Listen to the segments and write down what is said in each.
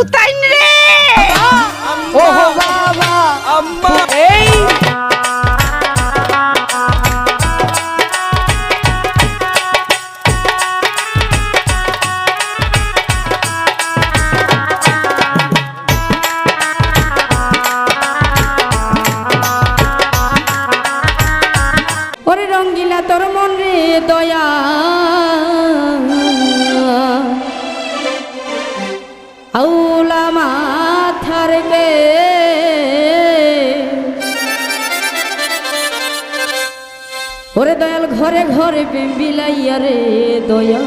পুতাইন রে! ও বাবা আম্মা। এই আউলা ওরে দয়াল, ঘরে ঘরে প্রেম বিলাইয়া রে দয়া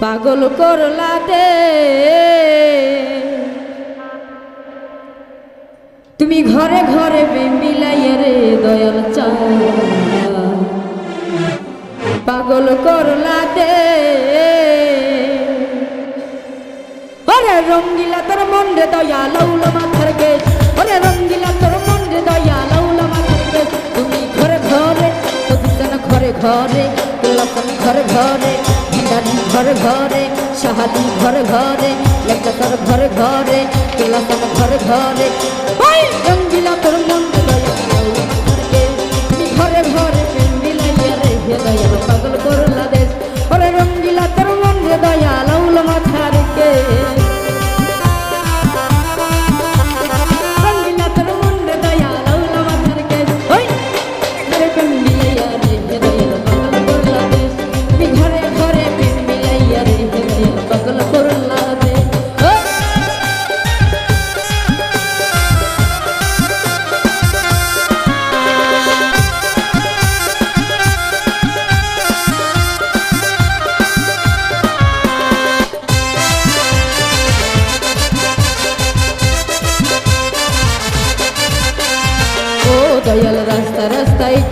পাগল করলা দে তুমি ঘরে ঘরে প্রেম দয়া লৌলা মাথার গে ওরে রঙ্গিলা তোর মন রে দয়া লৌলা মাথার গে তুমি ঘরে ঘরে প্রতিষ্ঠান ঘরে ঘরে লসন ঘরে ঘরে ভিন্ডারি ঘরে ঘরে সাহাদি ঘরে ঘরে লেখাতর ঘরে ঘরে লসন ঘরে ঘরে। ওই রঙ্গিলা তোর মন রে দয়া লৌলা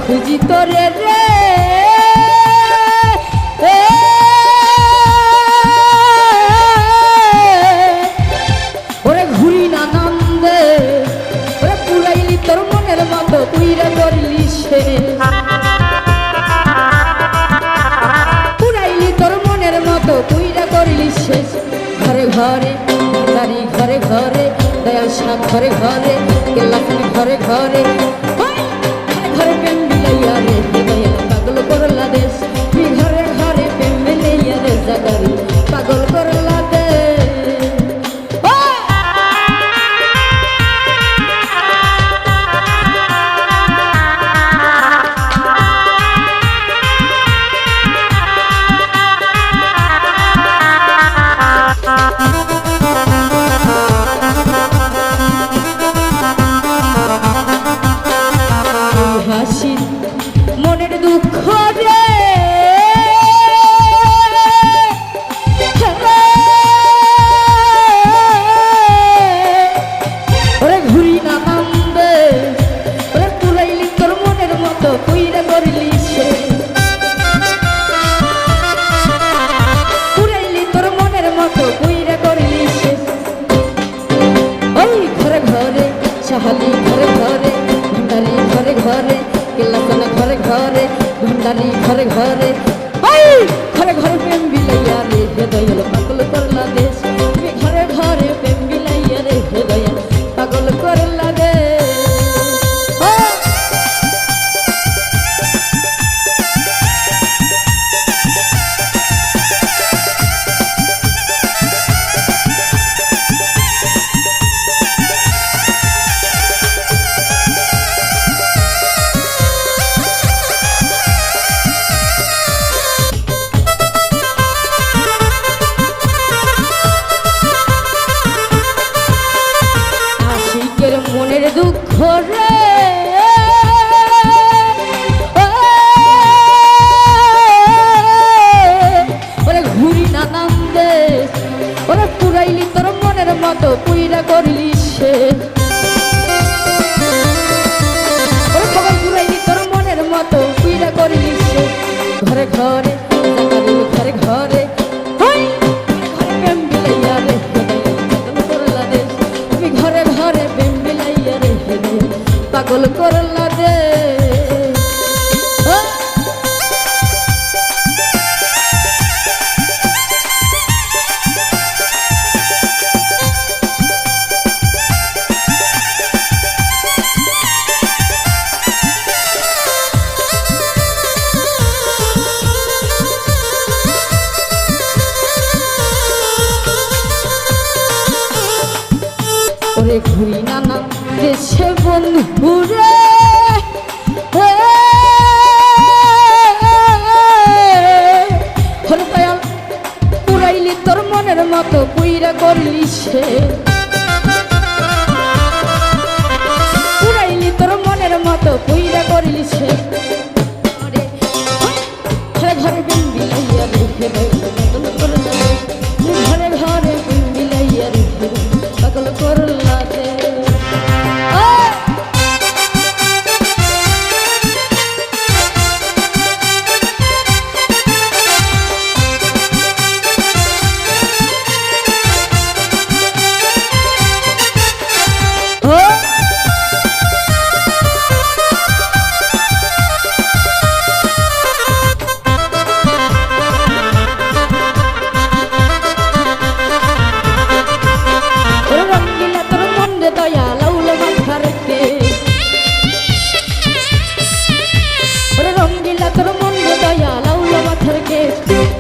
খুঁজি তোরে রে। ওরে ঘুরি না নন্দে, ওরে পুরাইলি তোর মনের মতো তুইরা করলি সে। পুরাইলি তোর মনের মতো তুইরা করলি শেষ ঘরে ঘরে দাঁড়ি ঘরে ঘরে সাপ ঘরে ঘরে ঘরে ঘরে ঘরে সাহালি ঘরে ঘরে ভণ্ডারি ঘরে ঘরে কেল্লাসনা ঘরে ঘরে ভণ্ডারি ঘরে ঘরে। মতো পুইরা করলি সে। ঘরে ঘরে ঘুরি নানা দেশে বন্ধু রে। পুরাইলি তোর মনের মতো কইরা করলি সে। পুরাইলি তোর মনের মতো কইরা করলি সে। Thank you.